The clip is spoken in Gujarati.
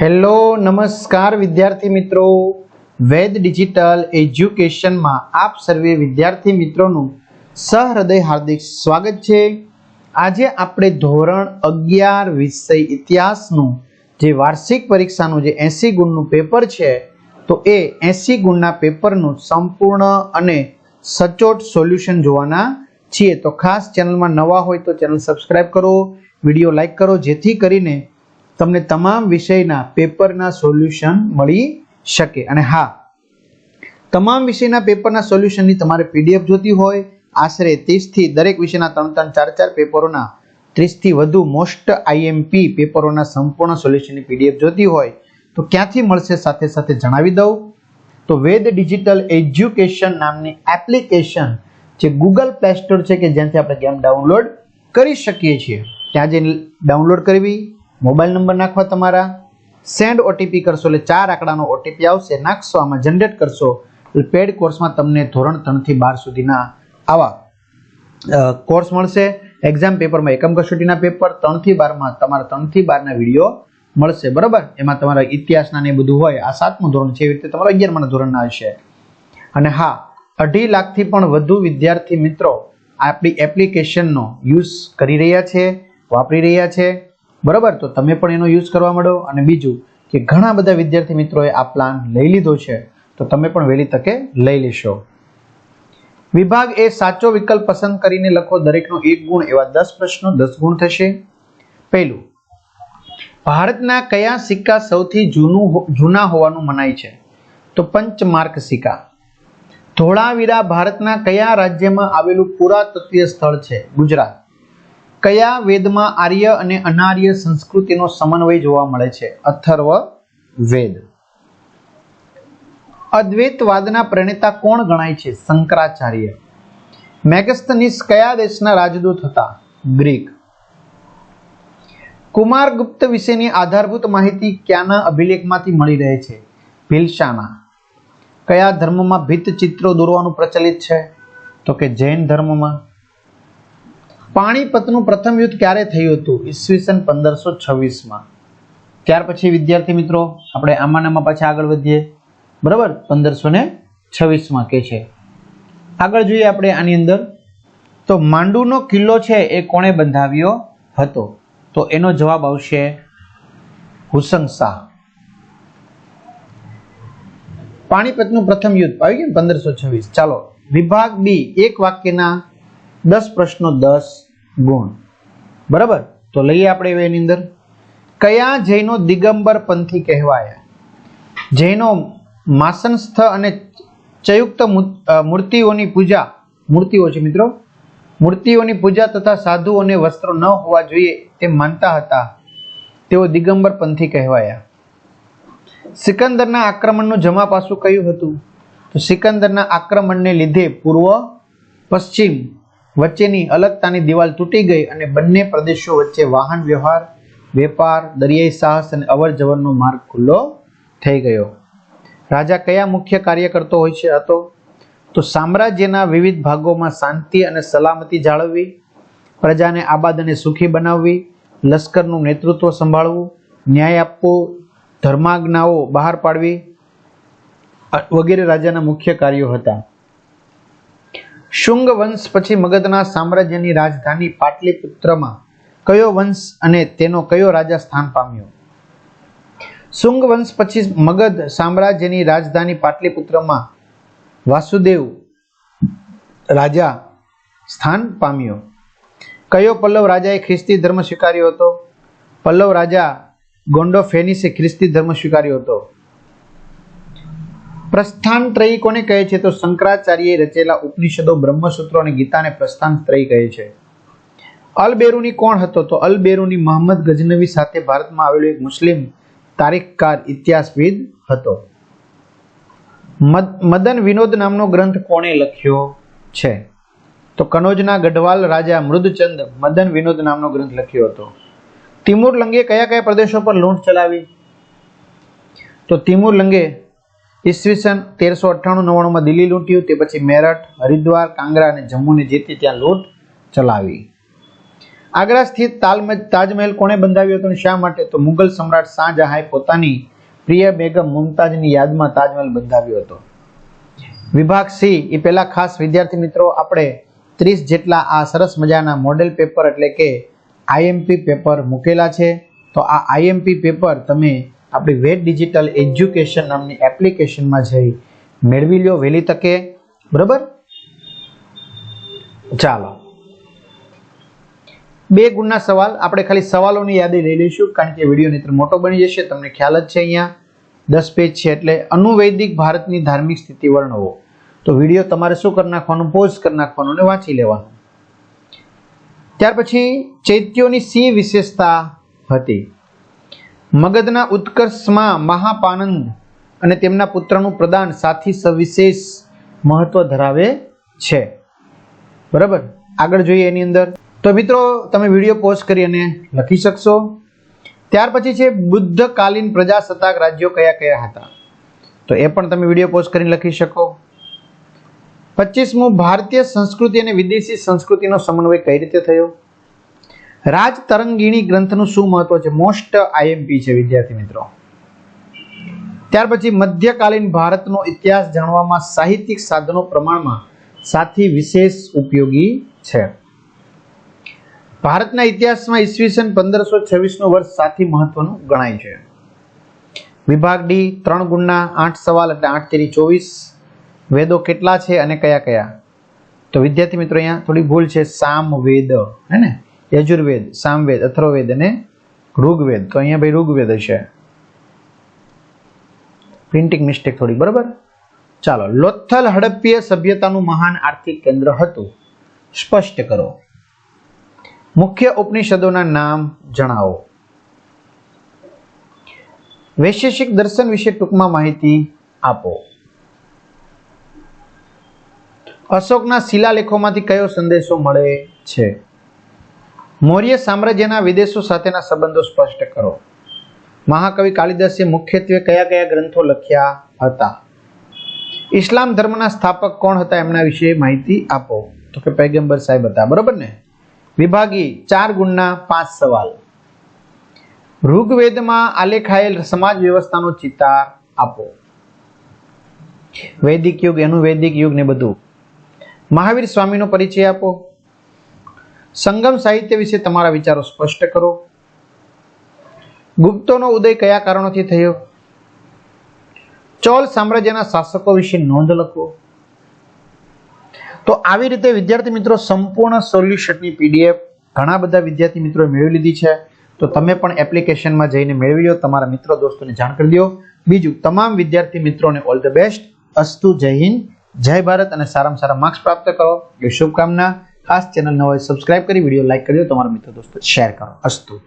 હેલો, નમસ્કાર વિદ્યાર્થી મિત્રો. વેદ ડિજિટલ એજ્યુકેશનમાં આપ સર્વે વિદ્યાર્થી મિત્રોનું સહૃદય હાર્દિક સ્વાગત છે. આજે આપણે ધોરણ અગિયાર વિષય ઇતિહાસનું જે વાર્ષિક પરીક્ષાનું જે એસી ગુણનું પેપર છે, તો એ એસી ગુણના પેપરનું સંપૂર્ણ અને સચોટ સોલ્યુશન જોવાના છીએ. તો ખાસ ચેનલમાં નવા હોય તો ચેનલ સબસ્ક્રાઈબ કરો, વીડિયો લાઈક કરો, જેથી કરીને તમને તમામ વિષયના પેપરના સોલ્યુશન મળી શકે. અને હા, તમામ વિષયના પેપરના સોલ્યુશનની તમારે પીડીએફ જોતી હોય, આશરે ત્રીસથી દરેક વિષયના ત્રણ ત્રણ ચાર ચાર પેપરોના, ત્રીસથી વધુ મોસ્ટ આઈએમપી પેપરોના સંપૂર્ણ સોલ્યુશનની પીડીએફ જોતી હોય, તો ક્યાંથી મળશે સાથે સાથે જણાવી દઉં. તો વેદ ડિજિટલ એજ્યુકેશન નામની એપ્લિકેશન જે ગૂગલ પ્લે સ્ટોર છે કે જ્યાંથી આપણે ગેમ ડાઉનલોડ કરી શકીએ છીએ. ત્યાં જઈને ડાઉનલોડ કરવી મોબાઈલ નંબર નાખવા તમારા. સેન્ડ ઓટીપી કરશો એટલે ચાર આંકડાનો ઓટીપી આવશે. નાખશો, આમાં જનરેટ કરશો. એટલે પેડ કોર્સમાં તમને ધોરણ ત્રણથી બાર સુધીના આવા કોર્સ મળશે. એક્ઝામ પેપરમાં એકમ કસોટીના પેપર ત્રણથી બારમાં તમારા ત્રણથી બારના વીડિયો મળશે. બરાબર? એમાં તમારા ઇતિહાસના ને બધું હોય. આ સાતમું ધોરણ છે. એવી રીતે તમારા અગિયારમાં ધોરણના હશે. અને હા, અઢી લાખથી પણ વધુ વિદ્યાર્થી મિત્રો આપણી એપ્લિકેશનનો યુઝ કરી રહ્યા છે, વાપરી રહ્યા છે. બરાબર? તો તમે પણ એનો યુઝ કરવા માંડો. અને બીજું કે ઘણા બધા વિદ્યાર્થી મિત્રોએ આ પ્લાન લઈ લીધો છે. તો તમે પણ વહેલી તકે લઈ લેશો. વિભાગ એ સાચો વિકલ્પ પસંદ કરીને લખો. દરેકનો એક ગુણ એવા દસ પ્રશ્નો, દસ ગુણ થશે. પહેલું, ભારતના કયા સિક્કા સૌથી જૂનું જૂના હોવાનું મનાય છે? તો પંચમાર્ક સિક્કા. ધોળાવીરા ભારતના કયા રાજ્યમાં આવેલું પુરાતત્વીય સ્થળ છે? ગુજરાત. કયા વેદમાં આર્ય અને અનાર્ય સંસ્કૃતિનો સમન્વય જોવા મળે છે? અથર્વ વેદ. અદ્વૈતવાદના પ્રણેતા કોણ ગણાય છે? શંકરાચાર્ય. મેગસ્તનિસ કયા દેશના રાજદૂત હતા? ગ્રીક. કુમારગુપ્ત વિશેની આધારભૂત માહિતી ક્યાંના અભિલેખમાંથી મળી રહે છે? ભીલશાના. કયા ધર્મમાં ભીત ચિત્રો દોરવાનું પ્રચલિત છે? તો કે જૈન ધર્મમાં. પાણીપતનું પ્રથમ યુદ્ધ ક્યારે થયું હતું? ઈસવીસન પંદરસો છવ્વીસમાં. ત્યાર પછી, વિદ્યાર્થી મિત્રો, આપણે આમાં આમાં પાછા આગળ વધીએ. બરાબર? પંદરસો ને છવ્વીસમાં કે છે. આગળ જોઈએ આપણે આની અંદર. તો માંડુનો કિલ્લો છે એ કોણે બંધાવ્યો હતો? તો એનો જવાબ આવશે હુસન શાહ. પાણીપતનું પ્રથમ યુદ્ધ આવી ગયું પંદરસો છવ્વીસ. ચાલો, વિભાગ બી, એક વાક્યના દસ પ્રશ્નો દસ. ગુણ. બરાબર? તો લઈએ આપણે એની અંદર. કયા જૈનો દિગંબર પંથી કહેવાયા? જૈનો માસનસ્થ અને ચયુક્ત મૂર્તિઓની પૂજા. મૂર્તિઓ છે મિત્રો. મૂર્તિઓની પૂજા તથા સાધુઓને વસ્ત્રો ન હોવા જોઈએ તેમ માનતા હતા. તેઓ દિગંબર પંથી કહેવાયા. સિકંદરના આક્રમણનું જમા પાસું કયું હતું? તો સિકંદરના આક્રમણને લીધે પૂર્વ, પશ્ચિમ વચ્ચેની અલગતાની દિવાલ તૂટી ગઈ અને બંને પ્રદેશો વચ્ચે વાહન વ્યવહાર, વેપાર, દરિયાઈ સાહસ અને અવર જવરનો માર્ગ ખુલ્લો થઈ ગયો. રાજા કયા મુખ્ય કાર્ય કરતો હોય છે હતો? તો સામ્રાજ્યના વિવિધ ભાગોમાં શાંતિ અને સલામતી જાળવવી, પ્રજાને આબાદ અને સુખી બનાવવી, લશ્કરનું નેતૃત્વ સંભાળવું, ન્યાય આપવો, ધર્માજ્ઞાઓ બહાર પાડવી વગેરે રાજાના મુખ્ય કાર્યો હતા. શુંગ વંશ પછી મગધના સામ્રાજ્યની રાજધાની પાટલીપુત્રમાં કયો વંશ અને તેનો કયો રાજા સ્થાન પામ્યો? શુંગ વંશ પછી મગધ સામ્રાજ્યની રાજધાની પાટલીપુત્રમાં વાસુદેવ રાજા સ્થાન પામ્યો. કયો પલ્લવ રાજાએ ખ્રિસ્તી ધર્મ સ્વીકાર્યો હતો? પલ્લવ રાજા ગોંડો ફેનિસે ખ્રિસ્તી ધર્મ સ્વીકાર્યો હતો. પ્રસ્થાન ત્રયી કોને કહે છે? તો શંકરાચાર્યએ રચેલા ઉપનિષદો, બ્રહ્મસૂત્રો અને ગીતાને પ્રસ્થાન ત્રયી કહે છે. અલ બેરુની કોણ હતો? તો અલ બેરુની ગજનવી સાથે ભારતમાં આવેલો એક મુસ્લિમ તારીખકાર ઇતિહાસવિદ હતો. મદ- મદન વિનોદ નામનો ગ્રંથ કોણે લખ્યો છે? તો કનોજના ગઢવાલ રાજા મૃદચંદ મદન વિનોદ નામનો ગ્રંથ લખ્યો હતો. તિમુર લંગે કયા કયા પ્રદેશો પર લૂંટ ચલાવી? તો તિમુર લંગે ઈસવીસન તેરસો અઠ્ઠાણું નવ્વાણુંમાં દિલ્હી લૂંટ્યું, તે પછી મેરઠ, હરિદ્વાર, કાંગરા અને જમ્મુને જીતી ત્યાં લૂંટ ચલાવી. આગ્રા સ્થિત તાજમહેલ કોણે બંધાવ્યો હતો શા માટે? તો મુગલ સમ્રાટ શાહજહાંએ પોતાની પ્રિય બેગમ મુમતાજની યાદમાં તાજમહેલ બંધાવ્યો હતો. વિભાગ સી, એ પહેલા ખાસ વિદ્યાર્થી મિત્રો, આપણે ત્રીસ જેટલા આ સરસ મજાના મોડેલ પેપર એટલે કે આઈએમપી પેપર મૂકેલા છે. તો આ આઈએમપી પેપર તમે આપણી વેદ ડિજિટલ એજ્યુકેશન નામની એપ્લિકેશનમાં જઈ મેળવી લ્યો વહેલી તકે. બરાબર? ચાલો. બે ગુણના સવાલ. આપણે ખાલી સવાલોની યાદી લઈ લઈશું, કારણ કે વીડિયો નહીતર મોટો બની જશે. તમને ખ્યાલ જ છે અહીંયા. દસ પેજ છે એટલે અનુવૈદિક ભારતની ધાર્મિક સ્થિતિ વર્ણવો. તો વીડિયો તમારે શું કરી નાખવાનું? પોઝ કરી નાખવાનું અને વાંચી લેવાનું. ત્યાર પછી ચૈત્યોની સી વિશેષતા હતી. મગધના ઉત્કર્ષમાં મહાપાનંદ અને તેમના પુત્રનું પ્રદાન સાથી સવિશેષ મહત્વ ધરાવે છે. બરાબર? આગળ જોઈએ એની અંદર. તો મિત્રો, તમે વીડિયો પોસ્ટ કરી અને લખી શકશો. ત્યાર પછી છે, બુદ્ધકાલીન પ્રજાસત્તાક રાજ્યો કયા કયા હતા? તો એ પણ તમે વીડિયો પોસ્ટ કરીને લખી શકો. પચીસમું, ભારતીય સંસ્કૃતિ અને વિદેશી સંસ્કૃતિનો સમન્વય કઈ રીતે થયો? રાજ તરંગીણી ગ્રંથનું શું મહત્વ છે? મોસ્ટ આઈએમપી છે, વિદ્યાર્થી મિત્રો. ત્યાર પછી મધ્યકાલીન ભારતનો ઇતિહાસ જાણવામાં સાહિત્યિક સાધનો પ્રમાણમાં સાથી વિશેષ ઉપયોગી છે. ભારતના ઇતિહાસમાં ઈસવીસન પંદરસો છવ્વીસનું વર્ષ સાથી મહત્વનું ગણાય છે. વિભાગ ડી, ત્રણ ગુણના આઠ સવાલ એટલે આઠ તેરી ચોવીસ. વેદો કેટલા છે અને કયા કયા? તો વિદ્યાર્થી મિત્રો, અહીંયા થોડી ભૂલ છે. સામવેદ હે ને? યજુર્વેદ, સામવેદ, અથર્વવેદ અને ઋગ્વેદ. તો અહીંયા ભાઈ ઋગ્વેદ હશે. પ્રિન્ટિંગ મિસ્ટેક થોડી, બરાબર? ચાલો, લોથલ હડપ્પીય સભ્યતાનું મહાન આર્થિક કેન્દ્ર હતું. સ્પષ્ટ કરો. મુખ્ય ઉપનિષદોના નામ જણાવો. વૈશેષિક દર્શન વિશે ટૂંકમાં માહિતી આપો. અશોકના શિલાલેખોમાંથી કયો સંદેશો મળે છે? મૌર્ય સામ્રાજ્યના વિદેશો સાથેના સંબંધો સ્પષ્ટ કરો. મહાકવિ કાલિદાસે મુખ્યત્વે કયા કયા ગ્રંથો લખ્યા હતા? ઇસ્લામ ધર્મના સ્થાપક કોણ હતા એમના વિશે માહિતી આપો. તો કે પૈગંબર સાહેબ હતા, બરોબર ને? વિભાગી ચાર ગુણના પાંચ સવાલ. ઋગ્વેદમાં આલેખાયેલ સમાજ વ્યવસ્થાનો ચિતાર આપો. વૈદિક યુગ, એનું વૈદિક યુગ ને બધું. મહાવીર સ્વામીનો પરિચય આપો. સંગમ સાહિત્ય વિશે તમારા વિચારો સ્પષ્ટ કરો. ગુપ્તોનો ઉદય કયા કારણોથી થયો? ચોલ સામ્રાજ્યના શાસકો વિશે નોંધ લખો. તો આવી રીતે વિદ્યાર્થી મિત્રો સંપૂર્ણ સોલ્યુશનની પીડીએફ ઘણા બધા વિદ્યાર્થી મિત્રોએ મેળવી લીધી છે. તો તમે પણ એપ્લિકેશનમાં જઈને મેળવી લો, તમારા મિત્રો દોસ્તોને જાણ કરી દો બીજું, તમામ વિદ્યાર્થી મિત્રોને ઓલ ધ બેસ્ટ. અસ્તુ, જય હિન્દ, જય ભારત અને સારામાં સારા માર્ક્સ પ્રાપ્ત કરો. એ શુભકામના ખાસ ચેનલ હોય સબસ્ક્રાઇબ કરી વીડિયો લાઈક કરી દો. તમારા મિત્રો દોસ્તો શેર કરો. અસ્તુ.